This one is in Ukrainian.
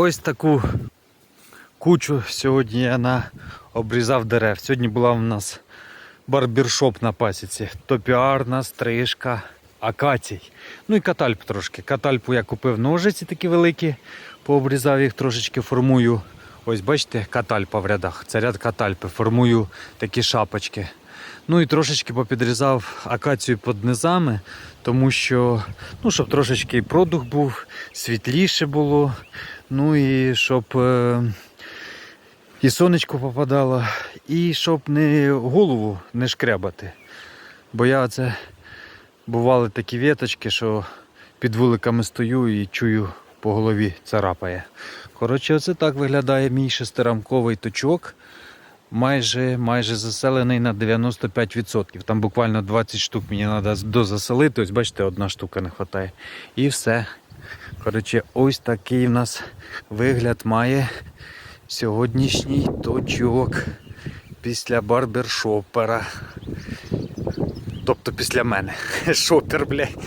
Ось таку кучу сьогодні я на обрізав дерев. Сьогодні була у нас барбершоп на пасіці. Топіарна, стрижка, акацій. Ну і катальп трошки. Катальпу я купив ножиці такі великі, пообрізав їх трошечки, формую. Ось бачите, катальпа в рядах. Це ряд катальпи. Формую такі шапочки. Ну і трошечки попідрізав акацію під низами, тому що, ну, щоб трошечки і продух був, світліше було. Ну і щоб е, і сонечко попадало, і щоб не голову не шкрябати. Бо я це бували такі віточки, що під вуликами стою і чую по голові царапає. Коротше, оце так виглядає мій шестирамковий точок. Майже, майже заселений на 95%. Там буквально 20 штук мені треба дозаселити. Ось бачите, одна штука не вистачає. І все. Коротше, ось такий в нас вигляд має сьогоднішній точок після барбершопера. Тобто після мене. Шопер, блядь.